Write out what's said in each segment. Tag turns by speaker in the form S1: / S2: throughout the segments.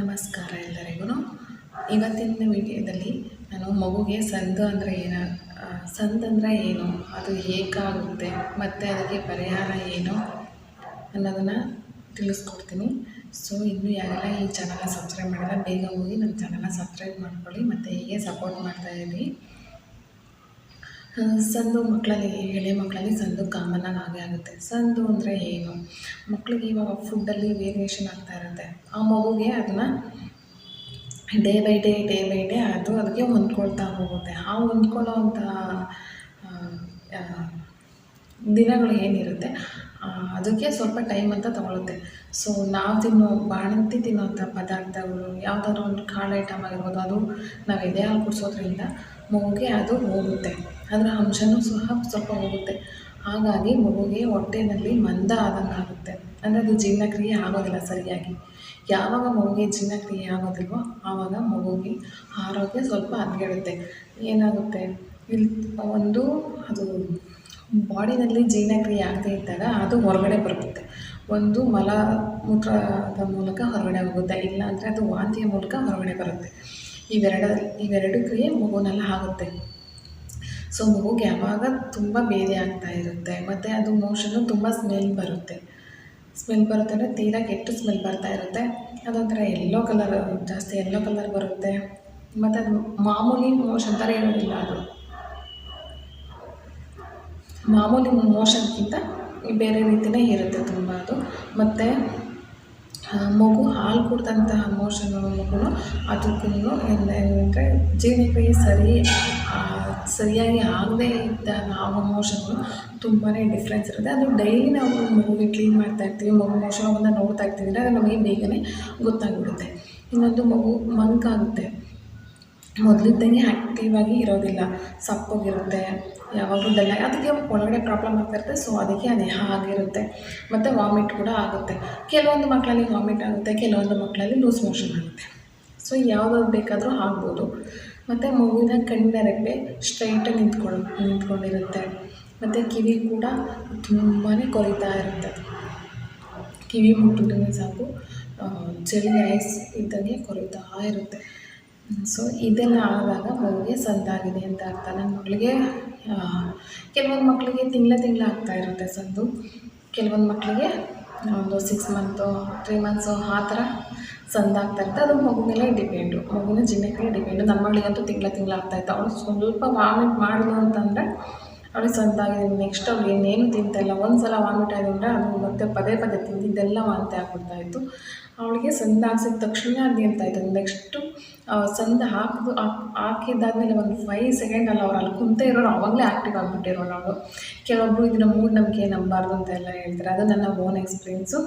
S1: ನಮಸ್ಕಾರ ಎಲ್ಲರಿಗೂ. ಇವತ್ತಿನ ವಿಡಿಯೋದಲ್ಲಿ ನಾನು ಮಗುಗೆ ಸಂದು ಅಂದರೆ ಏನು ಸಂದು ಅಂದರೆ ಏನು, ಅದು ಏಕಾಗುತ್ತೆ ಮತ್ತು ಅದಕ್ಕೆ ಪರಿಹಾರ ಏನು ಅನ್ನೋದನ್ನು ತಿಳಿಸ್ಕೊಡ್ತೀನಿ. ಸೊ ಇನ್ನೂ ಯಾರೆಲ್ಲ ಈ ಚಾನಲ್ನ ಸಬ್ಸ್ಕ್ರೈಬ್ ಮಾಡಿದ್ರೆ ಬೇಗ ಹೋಗಿ ನಮ್ಮ ಚಾನಲ್ನ ಸಬ್ಸ್ಕ್ರೈಬ್ ಮಾಡ್ಕೊಳ್ಳಿ, ಮತ್ತು ಹೀಗೆ ಸಪೋರ್ಟ್ ಮಾಡ್ತಾಯಿರಿ ಸಂದು ಮಕ್ಕಳಲ್ಲಿ ಎಳೆ ಮಕ್ಕಳಲ್ಲಿ ಸಂದು ಕಾಮನ್ನಾಗಿ ಆಗೇ ಆಗುತ್ತೆ. ಸಂದು ಅಂದರೆ ಏನು? ಮಕ್ಕಳಿಗೆ ಇವಾಗ ಫುಡ್ಡಲ್ಲಿ ವೇರಿಯೇಷನ್ ಆಗ್ತಾ ಇರುತ್ತೆ. ಆ ಮಗುಗೆ ಅದನ್ನು day by day day by day ಅದು ಅದಕ್ಕೆ ಹೊಂದ್ಕೊಳ್ತಾ ಹೋಗುತ್ತೆ. ಆ ಹೊಂದ್ಕೊಳ್ಳೋ ಅಂಥ ದಿನಗಳು ಏನಿರುತ್ತೆ? ಅದಕ್ಕೆ ಸ್ವಲ್ಪ ಟೈಮ್ ಅಂತ ತೊಗೊಳುತ್ತೆ. ಸೊ ನಾವು ತಿನ್ನೋ ಬಾಣಂತಿ ತಿನ್ನೋಂಥ ಪದಾರ್ಥಗಳು, ಯಾವುದಾದ್ರು ಒಂದು ಕಾಳು ಐಟಮ್ ಆಗಿರ್ಬೋದು, ಅದು ನಾವು ಎದೆ ಹಾಲು ಕುಡಿಸೋದ್ರಿಂದ ಮಗುಗೆ ಅದು ಹೋಗುತ್ತೆ. ಅದರ ಅಂಶವೂ ಸಹ ಸ್ವಲ್ಪ ಹೋಗುತ್ತೆ. ಹಾಗಾಗಿ ಮಗುಗೆ ಹೊಟ್ಟೆನಲ್ಲಿ ಮಂದ ಆದಂಗೆ ಆಗುತ್ತೆ ಅಂದರೆ ಅದು ಜೀರ್ಣಕ್ರಿಯೆ ಆಗೋದಿಲ್ಲ ಸರಿಯಾಗಿ. ಯಾವಾಗ ಮಗುಗೆ ಜೀರ್ಣಕ್ರಿಯೆ ಆಗೋದಿಲ್ವೋ ಆವಾಗ ಮಗುಗೆ ಆರೋಗ್ಯ ಸ್ವಲ್ಪ ಹದಗೆಡುತ್ತೆ. ಏನಾಗುತ್ತೆ? ಇಲ್ಲಿ ಒಂದು ಅದು ಬಾಡಿನಲ್ಲಿ ಜೀರ್ಣಕ್ರಿಯೆ ಆಗದೇ ಇದ್ದಾಗ ಅದು ಹೊರಗಡೆ ಬರುತ್ತೆ. ಒಂದು ಮಲ ಮೂತ್ರದ ಮೂಲಕ ಹೊರಗಡೆ ಹೋಗುತ್ತೆ. ಇಲ್ಲಾಂದರೆ ಅದು ವಾಂತಿಯ ಮೂಲಕ ಹೊರಗಡೆ ಬರುತ್ತೆ. ಇವೆರಡ, ಇವೆರಡು ಕ್ರಿಯೆ ಮಗುನಲ್ಲಿ ಆಗುತ್ತೆ. ಸೊ ಮಗುಗೆ ಯಾವಾಗ ತುಂಬ ಬೇರೆ ಆಗ್ತಾ ಇರುತ್ತೆ, ಮತ್ತು ಅದು ಮೋಷನ್ನು ತುಂಬ ಸ್ಮೆಲ್ ಬರುತ್ತೆ. ಸ್ಮೆಲ್ ಬರುತ್ತೆ ಅಂದರೆ ತೀರಾ ಕೆಟ್ಟು ಸ್ಮೆಲ್ ಬರ್ತಾ ಇರುತ್ತೆ. ಅದೊಂಥರ ಎಲ್ಲೋ ಕಲರ್ ಜಾಸ್ತಿ ಎಲ್ಲೋ ಕಲರ್ ಬರುತ್ತೆ. ಮತ್ತು ಅದು ಮಾಮೂಲಿ ಮೋಷನ್ ಥರ ಇರೋದಿಲ್ಲ ಅದು. ಮಾಮೂಲಿ ಮೋಷನ್ಗಿಂತ ಬೇರೆ ರೀತಿಯೇ ಇರುತ್ತೆ ತುಂಬ ಅದು. ಮತ್ತು ಮಗು ಹಾಲು ಕುಡ್ದಂತಹ ಅಮೋಷನ್ ಮಗುನು ಅದಕ್ಕೂ ಏನಂದರೆ ಜೀರ್ಣಕ್ರಿಯೆ ಸರಿ ಸರಿಯಾಗಿ ಆಗದೇ ಇದ್ದಾಗ ಆಗೋ ಮೋಷನ್ಗಳು ತುಂಬಾ ಡಿಫ್ರೆನ್ಸ್ ಇರುತ್ತೆ. ಅದು ಡೈಲಿ ನಾವು ಮಗುಗೆ ಕ್ಲೀನ್ ಮಾಡ್ತಾ ಇರ್ತೀವಿ, ಮಗು ಮೋಷನವನ್ನು ನೋಡ್ತಾ ಇರ್ತೀವಿ ಅಂದರೆ ಅದು ನಮಗೆ ಬೇಗನೆ ಗೊತ್ತಾಗ್ಬಿಡುತ್ತೆ. ಇನ್ನೊಂದು ಮಗು ಮಂಕಾಗುತ್ತೆ ಮೊದಲಿದ್ದಂಗೆ ಆ್ಯಕ್ಟಿವ್ ಆಗಿ ಇರೋದಿಲ್ಲ. ಸಪ್ಪಗಿರುತ್ತೆ, ಯಾವಾಗಲೂ ಅದಕ್ಕೆ ಒಳಗಡೆ ಪ್ರಾಬ್ಲಮ್ ಆಗ್ತಾ ಇರುತ್ತೆ ಸೊ ಅದಕ್ಕೆ ಅದೇ ಆಗಿರುತ್ತೆ ಮತ್ತು ವಾಮಿಟ್ ಕೂಡ ಆಗುತ್ತೆ. ಕೆಲವೊಂದು ಮಕ್ಕಳಲ್ಲಿ ವಾಮಿಟ್ ಆಗುತ್ತೆ, ಕೆಲವೊಂದು ಮಕ್ಕಳಲ್ಲಿ ಲೂಸ್ ಮೋಷನ್ ಆಗುತ್ತೆ. ಸೊ ಯಾವ್ದಾದ್ರು ಬೇಕಾದರೂ ಆಗ್ಬೋದು. ಮತ್ತು ಮಗುವಿನ ಕಣ್ಣಿನ ರೆಪ್ಪೆ ಸ್ಟ್ರೈಟಾಗಿ ನಿಂತ್ಕೊಂಡು ನಿಂತ್ಕೊಂಡಿರುತ್ತೆ. ಮತ್ತು ಕಿವಿ ಕೂಡ ತುಂಬಾ ಕೊರಿತಾ ಇರುತ್ತೆ. ಕಿವಿ ಮುಟ್ಟಿದ್ರೆ ಸಾಕು ಚಳಿ ಐಸ್ ಇದ್ದಂಗೆ ಕೊರಿತಾ ಇರುತ್ತೆ. ಸೊ ಇದನ್ನು ಆದಾಗ ಮಗುಗೆ ಸಂದಾಗಿದೆ ಅಂತ ಅರ್ಥ. ನನ್ನ ಮಗಳಿಗೆ ಕೆಲವೊಂದು ಮಕ್ಕಳಿಗೆ ತಿಂಗಳ ತಿಂಗಳ ಆಗ್ತಾ ಇರುತ್ತೆ ಸಂದು ಕೆಲವೊಂದು ಮಕ್ಕಳಿಗೆ ಒಂದು ಸಿಕ್ಸ್ ಮಂತು ತ್ರೀ ಮಂತ್ಸು ಆ ಥರ ಸಂದಾಗ್ತಾ ಇರುತ್ತೆ. ಅದು ಮಗು ಮೇಲೆ ಡಿಪೆಂಡು ಮಗುವಿನ ಜಿನ್ನಕ್ಕೆ ಡಿಪೆಂಡು ನಮ್ಮ ಮಗಳಿಗಂತೂ ತಿಂಗಳ ತಿಂಗಳ ಆಗ್ತಾಯಿತ್ತು ಅವಳು ಸ್ವಲ್ಪ ವಾಮಿಟ್ ಮಾಡಿದ್ಲು ಅಂತಂದರೆ ಅವಳಿಗೆ ಆಗಿದೆ ನೆಕ್ಸ್ಟ್ ಅವ್ಳು ಇನ್ನೇನು ತಿಂತಾಯಿಲ್ಲ ಒಂದು ಸಲ ವಾಮಿಟ್ ಅದು ಮತ್ತೆ ಪದೇ ಪದೇ ತಿಂದಿದ್ದೆಲ್ಲ ವಾಂತಿ ಆಗ್ಬಿಡ್ತಾಯಿತ್ತು. ಅವಳಿಗೆ ಸಂದ ಹಾಕ್ಸಿದ ತಕ್ಷಣ ಅದು ನಿಲ್ತಾಯಿತ್ತು ನೆಕ್ಸ್ಟು ಸಂದ ಹಾಕಿದು ಹಾಕಿದ್ದಾದ್ಮೇಲೆ ಒಂದು ಫೈವ್ ಸೆಕೆಂಡಲ್ಲಿ ಅವ್ರು ಅಲ್ಲಿ ಕುಂತ ಇರೋರು, ಅವಾಗಲೇ ಆ್ಯಕ್ಟಿವ್ ಆಗಿಬಿಟ್ಟಿರೋಳು ಅವಳು ಕೆಲವೊಬ್ಬರು ಇದನ್ನ ಮೂಢನಂಬಿಕೆ ನಂಬಾರ್ದು ಅಂತ ಎಲ್ಲ ಹೇಳ್ತಾರೆ. ಅದು ನನ್ನ ಓನ್ ಎಕ್ಸ್ಪೀರಿಯೆನ್ಸು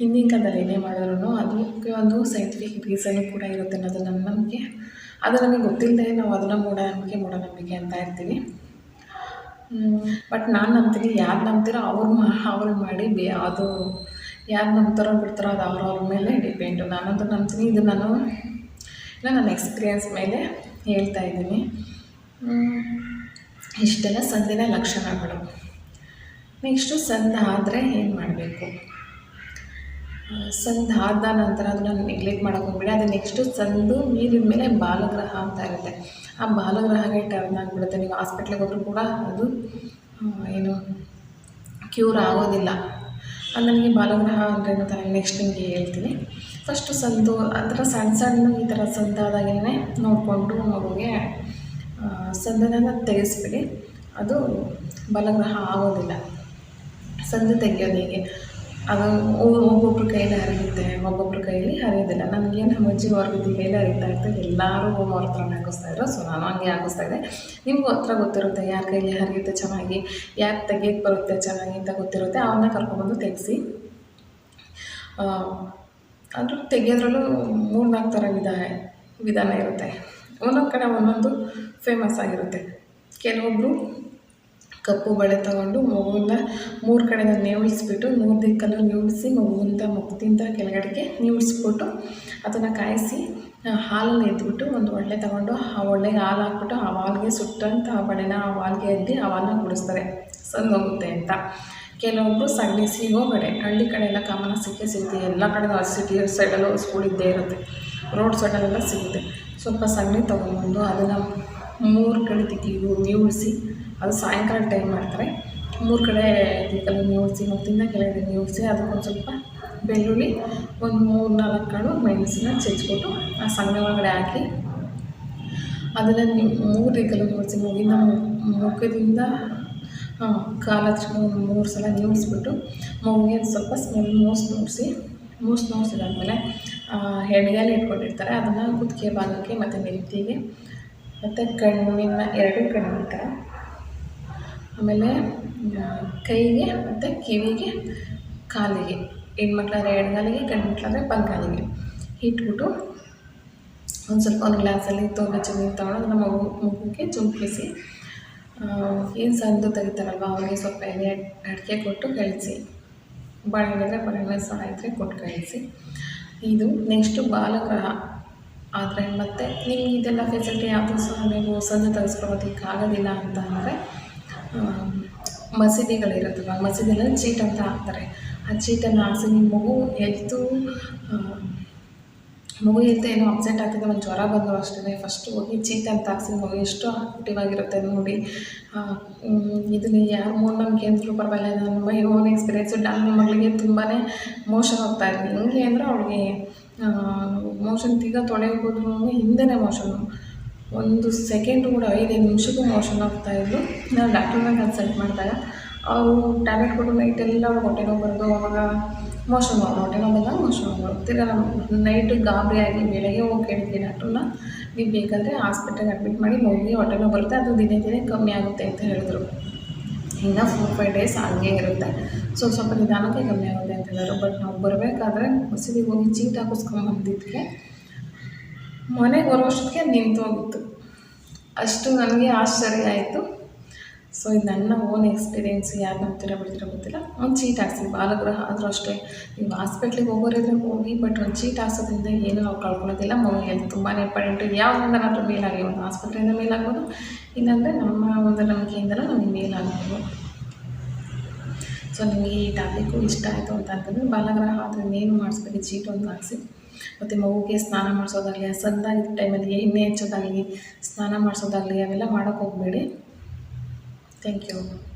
S1: ಹಿಂದಿನ ಕಾಲದಲ್ಲಿ ಏನೇ ಮಾಡಿದ್ರು ಅದಕ್ಕೆ ಒಂದು ಸೈಂಟಿಫಿಕ್ ರೀಸನ್ ಕೂಡ ಇರುತ್ತೆ ಅನ್ನೋದು ನನ್ನ ನಂಬಿಕೆ. ಅದು ನಮಗೆ ಗೊತ್ತಿಲ್ಲದೆ ನಾವು ಅದನ್ನು ಮೂಢನಂಬಿಕೆ ಮೂಢನಂಬಿಕೆ ಅಂತ ಇರ್ತೀವಿ. ಬಟ್ ನಾನು ನಂಬ್ತೀನಿ, ಯಾರು ನಂಬ್ತೀರೋ ಅವ್ರು ಮಾ, ಅವ್ರು ಮಾಡಿ ಬೇ, ಅದು ಯಾರು ನಂಬ್ತಾರೋ ಬಿಡ್ತಾರೋ ಅದು ಅವ್ರವ್ರ ಮೇಲೆ ಡಿಪೆಂಡು. ನಾನಂತೂ ನಂಬ್ತೀನಿ, ಇದು ನಾನು ಇಲ್ಲ, ನನ್ನ ಎಕ್ಸ್ಪೀರಿಯನ್ಸ್ ಮೇಲೆ ಹೇಳ್ತಾ ಇದ್ದೀನಿ. ಇಷ್ಟೆಲ್ಲ ಸಂದಿನ ಲಕ್ಷಣಗಳು. ನೆಕ್ಸ್ಟು ಸಂದ ಆದರೆ ಏನು ಮಾಡಬೇಕು? ಸಂದು ಆದ ನಂತರ ಅದನ್ನು ನೆಗ್ಲೆಕ್ಟ್ ಮಾಡೋಕೆ ಹೋಗ್ಬೇಡಿ. ಅದು ನೆಕ್ಸ್ಟು ಸಂದು ನೀರಿನ ಮೇಲೆ ಬಾಲಗ್ರಹ ಅಂತ ಇರುತ್ತೆ. ಆ ಬಾಲಗ್ರಹಗೆ ಟರ್ನ್ ಆಗಿಬಿಡುತ್ತೆ. ನೀವು ಹಾಸ್ಪಿಟ್ಲಿಗೆ ಹೋದರೂ ಕೂಡ ಅದು ಏನು ಕ್ಯೂರ್ ಆಗೋದಿಲ್ಲ. ನನಗೆ ಬಾಲಗ್ರಹ ಅಂದರೆ ಅಂತ ನೆಕ್ಸ್ಟ್ ನಿಮಗೆ ಹೇಳ್ತೀನಿ. ಫಸ್ಟು ಸಂದು, ಅಂದರೆ ಸಣ್ಣ ಸಣ್ಣ ಈ ಥರ ಸಂದಾದಾಗೇ ನೋಡಿಕೊಂಡು ಮಗುಗೆ ಸಂದನ ತೆಗೆಸ್ಬಿಡಿ. ಅದು ಬಲಗ್ರಹ ಆಗೋದಿಲ್ಲ. ಸಂದು ತೆಗೆಯೋದು ಹೇಗೆ. ಅದು ಒಬ್ಬೊಬ್ರ ಕೈಯಲ್ಲಿ ಹರಿಯುತ್ತೆ, ಒಬ್ಬೊಬ್ರ ಕೈಯಲ್ಲಿ ಹರಿಯೋದಿಲ್ಲ. ನನಗೇನು ನಮ್ಮ ಅಜ್ಜಿ ಹೊರಗಿದ್ದ ಕೈಯಲ್ಲಿ ಹರಿತಾ ಇತ್ತು ಎಲ್ಲರೂ ಅವ್ರ ಹತ್ರ ಹಾಕಿಸ್ತಾ ಇದ್ರು. ಸೊ ನಾನು ಹಂಗೆ ಹಾಕಿಸ್ತಾ ಇದ್ದೆ. ನಿಮಗೂ ಹತ್ರ ಗೊತ್ತಿರುತ್ತೆ ಯಾರ ಕೈಯಲ್ಲಿ ಹರಿಯುತ್ತೆ ಚೆನ್ನಾಗಿ ಯಾಕೆ ತೆಗಿಯಕ್ಕೆ ಬರುತ್ತೆ ಚೆನ್ನಾಗಿ ಅಂತ ಗೊತ್ತಿರುತ್ತೆ. ಅವನ್ನ ಕರ್ಕೊಬಂದು ತೆಗೆಸಿ. ಅದು ತೆಗೆಯೋದ್ರಲ್ಲೂ ಮೂರು ನಾಲ್ಕು ಥರ ವಿಧ, ವಿಧಾನ ಇರುತ್ತೆ. ಒಂದೊಂದು ಕಡೆ ಒಂದೊಂದು ಫೇಮಸ್ ಆಗಿರುತ್ತೆ. ಕೆಲವೊಬ್ಬರು ಕಪ್ಪು ಬಳೆ ತಗೊಂಡು ಮಗುವಿಂದ ಮೂರು ಕಡೆಯಿಂದ ನೇವಳಿಸ್ಬಿಟ್ಟು ಮೂರು ದಿಕ್ಕಲ್ಲೂ ನೇವಳಿಸಿ ಮಗುವಿಂದ ಮುಖದಿಂದ ಕೆಳಗಡೆಗೆ ನೇವಳಿಸ್ಬಿಟ್ಟು ಅದನ್ನು ಕಾಯಿಸಿ ಹಾಲನ್ನು ಎದ್ಬಿಟ್ಟು ಒಂದು ಒಳ್ಳೆ ತಗೊಂಡು ಆ ಒಳ್ಳೆಗೆ ಹಾಲು ಹಾಕ್ಬಿಟ್ಟು ಆ ಹಾಲ್ಗೆ ಸುಟ್ಟಂತ ಆ ಬಳೆನ ಆ ಹಾಲ್ಗೆ ಎದ್ದು ಆ ಹಾಲನ್ನ ಕುಡಿಸ್ತಾರೆ. ಸಂದೋಗುತ್ತೆ ಅಂತ. ಕೆಲವೊಬ್ಬರು ಸಗಣಿ ಸಿಗೋ ಕಡೆ, ಹಳ್ಳಿ ಕಡೆ ಎಲ್ಲ ಕಾಮನ ಸಿಕ್ಕೇ ಸಿಗುತ್ತೆ. ಎಲ್ಲ ಕಡೆ ಸಿಟಿ ಸೈಡಲ್ಲೂ ಸ್ಕೂಲ್ ಇದ್ದೇ ಇರುತ್ತೆ. ರೋಡ್ ಸೈಡಲ್ಲೆಲ್ಲ ಸಿಗುತ್ತೆ. ಸ್ವಲ್ಪ ಸಗಣಿ ತೊಗೊಂಡ್ಬಂದು ಅದನ್ನು ಮೂರು ಕಡೆ ತೆಗೆದು ನೀವುಳಿಸಿ ಅದು ಸಾಯಂಕಾಲ ಟೈಮ್ ಮಾಡ್ತಾರೆ. ಮೂರು ಕಡೆ ದಿಕ್ಕಲ್ಲಿ ನೀವುಳಿಸಿ ಮತ್ತಿಂದ ಕೆಳಗಡೆ ನೀವುಳಿಸಿ ಅದಕ್ಕೊಂದು ಸ್ವಲ್ಪ ಬೆಳ್ಳುಳ್ಳಿ, ಒಂದು ಮೂರು ನಾಲ್ಕು ಕಾಳು ಮೆಣಸಿನ ಚೆಚ್ಬಿಟ್ಟು ಆ ಸಣ್ಣ ಒಳಗಡೆ ಹಾಕಿ. ಅದನ್ನು ನೀವು ಮೂರು ರೀತಿಯಲ್ಲಿ ನೀವುಳಿಸಿ ಮುಗಿನ ಮುಖದಿಂದ ಕಾಲ ಹಚ್ಕೊಂಡು ಮೂರು ಸಲ ನೀವಿಸ್ಬಿಟ್ಟು ಮೂಗಿಗೆ ಸ್ವಲ್ಪ ಸ್ಮೆಲ್ ಮೂಸು ನೋಡಿಸಿ ಮೂಸು ನೋಡಿಸಿದಾದ್ಮೇಲೆ ಎಣ್ಣೆಯಲ್ಲಿ ಇಟ್ಕೊಂಡಿರ್ತಾರೆ. ಅದನ್ನು ಕುದಿಕೆ ಭಾಗಕ್ಕೆ ಮತ್ತು ನೆತ್ತಿಗೆ ಮತ್ತು ಕಣ್ಣಿನ ಎರಡು ಥರ. ಆಮೇಲೆ ಕೈಗೆ ಮತ್ತು ಕಿವಿಗೆ ಕಾಲಿಗೆ, ಹೆಣ್ಮಕ್ಳಾದ್ರೆ ಎಡಗಾಲಿಗೆ ಗಂಡು ಮಕ್ಕಳಾದ್ರೆ ಬಂಗಾಲಿಗೆ ಇಟ್ಬಿಟ್ಟು ಒಂದು ಸ್ವಲ್ಪ ಒಂದು ಗ್ಲಾಸಲ್ಲಿ ತೊಗಚ ಚೆನ್ನಾಗಿ ತೊಗೊಂಡು ಅದನ್ನು ಮಗು ಮಗುಗೆ ಚುಮುಕಿಸಿ ಏನು ಸಂದು ತೆಗಿತಾರಲ್ವ, ಅವ್ರಿಗೆ ಸ್ವಲ್ಪ ಎಲೆ ಅಡಿಕೆ ಕೊಟ್ಟು ಕಳಿಸಿ. ಬಾಳೆಹಣ್ಣು ಇದ್ದರೆ ಬಾಳೆಹಣ್ಣು ಸಹ ಇದ್ದರೆ ಕೊಟ್ಟು ಕಳಿಸಿ. ಇದು ನೆಕ್ಸ್ಟು ಬಾಲಗ್ರಹ. ಆದರೆ ಮತ್ತು ನಿಮ್ಗೆ ಇದೆಲ್ಲ ಫೆಸಿಲಿಟಿ ಯಾವುದೂ ಸಹ ನೀವು ಹೊಸದು ತರಿಸ್ಕೊಳೋದಕ್ಕೆ ಆಗೋದಿಲ್ಲ ಅಂತ ಅಂದರೆ ಮಸೀದಿಗಳಿರುತ್ತಲ್ಲ ಮಸೀದಿಯಲ್ಲಿ ಚೀಟ್ ಅಂತ ಹಾಕ್ತಾರೆ. ಆ ಚೀಟನ್ನು ಹಾಕ್ಸಿ ನಿಮ್ಮ ಮಗು ಹೆಲ್ತು ಮಗು ಹೆಲ್ತ್ ಏನೋ ಅಪ್ಸೆಟ್ ಆಗ್ತಿದೆ, ಒಂದು ಜ್ವರ ಬಂದು ಅಷ್ಟೇ ಫಸ್ಟು ಹೋಗಿ ಚೀಟ್ ಅಂತ ಹಾಕ್ಸಿ ಮಗು ಎಷ್ಟು ಆಕ್ಟಿವ್ ಆಗಿರುತ್ತೆ ನೋಡಿ. ಇದನ್ನು ಯಾರು ಮೂಢನಂಬಿಕೆ ಅಂದರೂ ಪರವಾಗಿಲ್ಲ ನನ್ನ ಮೈ ಓನ್ ಎಕ್ಸ್ಪೀರಿಯೆನ್ಸು ನನ್ನ ಮಗಳಿಗೆ ತುಂಬಾ ಮೋಷನ್ ಹೋಗ್ತಾ ಇತ್ತು ಹೆಂಗೆ ಅಂದರೆ ಅವಳಿಗೆ ಮೋಷನ್ ತಿರ್ಗಾ ತೊಳೆಗೆ ಹೋದ್ರೂ ಹಿಂದೆನೇ ಮೋಷನ್ನು ಒಂದು ಸೆಕೆಂಡು ಕೂಡ ಐದೈದು ನಿಮಿಷಕ್ಕೂ ಮೋಷನ್ ಆಗ್ತಾ ಇದ್ದರು ನಾನು ಡಾಕ್ಟ್ರನ್ನ ಕನ್ಸಲ್ಟ್ ಮಾಡಿದಾಗ ಅವರು ಟ್ಯಾಬ್ಲೆಟ್ ಕೊಟ್ಟು ನೈಟೆಲ್ಲ ಹೊಟ್ಟೆ ನೋವು ಬರೋದು ಅವಾಗ ಮೋಷನ್ ಮಾಡೋದು ಹೊಟ್ಟೆ ನೋವು ಬಂದಾಗ ಮೋಷನ್ ಮಾಡೋದು ತಿರ್ಗಾ ನಾವು ನೈಟು ಗಾಬರಿಯಾಗಿ ಬೆಳಗ್ಗೆ ಹೋಗಿ ಕೇಳಿದ್ವಿ ಡಾಕ್ಟ್ರನ್ನ ನೀವು ಬೇಕಾದರೆ ಹಾಸ್ಪಿಟಲ್ಗೆ ಅಡ್ಮಿಟ್ ಮಾಡಿ ಹೋಗಿ ಹೊಟ್ಟೆ ನೋವು ಬರುತ್ತೆ, ಅದು ದಿನೇ ದಿನೇ ಕಮ್ಮಿ ಆಗುತ್ತೆ ಅಂತ ಹೇಳಿದ್ರು. ಇನ್ನು ಫೋರ್ ಫೈವ್ ಡೇಸ್ ಹಂಗೆ ಇರುತ್ತೆ. ಸೊ ಸ್ವಲ್ಪ ನಿಧಾನಕ್ಕೆ ಕಮ್ಮಿ ಆಗುತ್ತೆ ಅಂತ ಹೇಳೋರು ಬಟ್ ನಾವು ಬರಬೇಕಾದ್ರೆ ಮಸೀದಿಗೆ ಹೋಗಿ ಚೀಟ್ ಹಾಕಿಸ್ಕೊಂಬಂದಿದ್ದಕ್ಕೆ ಮನೆಗೆ ಬರೋಷ್ಟೊತ್ತಿಗೆ ನಿಂತು ಹೋಗಿತ್ತು ಅಷ್ಟು ನನಗೆ ಆಶ್ಚರ್ಯ ಆಯಿತು. ಸೊ ಇದು ನನ್ನ ಓನ್ ಎಕ್ಸ್ಪೀರಿಯೆನ್ಸ್ ಯಾರು ನಂಬ್ತೀರ ಬಿಡ್ತೀರ ಗೊತ್ತಿಲ್ಲ. ಒಂದು ಚೀಟ್ ಹಾಕ್ಸಿ ಬಾಲಗೃಹ ಆದರೂ ಅಷ್ಟೇ. ನೀವು ಹಾಸ್ಪಿಟ್ಲಿಗೆ ಹೋಗೋರಿದ್ರೆ ಹೋಗಿ ಬಟ್ ಒಂದು ಚೀಟ್ ಹಾಕ್ಸೋದ್ರಿಂದ ಏನು ನಾವು ಕಳ್ಕೊಳ್ಳೋದಿಲ್ಲ ಮಗು ಹೆಲ್ತ್ ತುಂಬಾ ಇಂಪಾರ್ಟೆಂಟು ಯಾವುದರಿಂದನಾದ್ರೂ ಮೇಲಾಗಿ ಒಂದು ಆಸ್ಪತ್ರೆಯಿಂದ ಮೇಲಾಗ್ಬೋದು ಇಲ್ಲಾಂದರೆ ನಮ್ಮ ಒಂದು ನಂಬಿಕೆಯಿಂದಲೂ ನಮಗೆ ಮೇಲಾಗ್ಬೋದು ಸೊ ನಿಮಗೆ ಈ ಟಾಪಿಕ್ಕು ಇಷ್ಟ ಆಯಿತು ಅಂತ ಅಂತಂದರೆ ಬಾಲಗ್ರಹ ಆದರೆ ಏನು ಮಾಡಿಸ್ಬೇಕು ಚೀಟ್ ಒಂದು ಹಾಕ್ಸಿ. ಮತ್ತು ಮಗುಗೆ ಸ್ನಾನ ಮಾಡಿಸೋದಾಗಲಿ ಸದ್ದಾಗಿದ್ದ ಟೈಮಲ್ಲಿ ಎಣ್ಣೆ ಹಚ್ಚೋದಾಗಲಿ, ಸ್ನಾನ ಮಾಡಿಸೋದಾಗಲಿ, ಅವೆಲ್ಲ ಮಾಡೋಕ್ಕೆ ಹೋಗಬೇಡಿ. Thank you.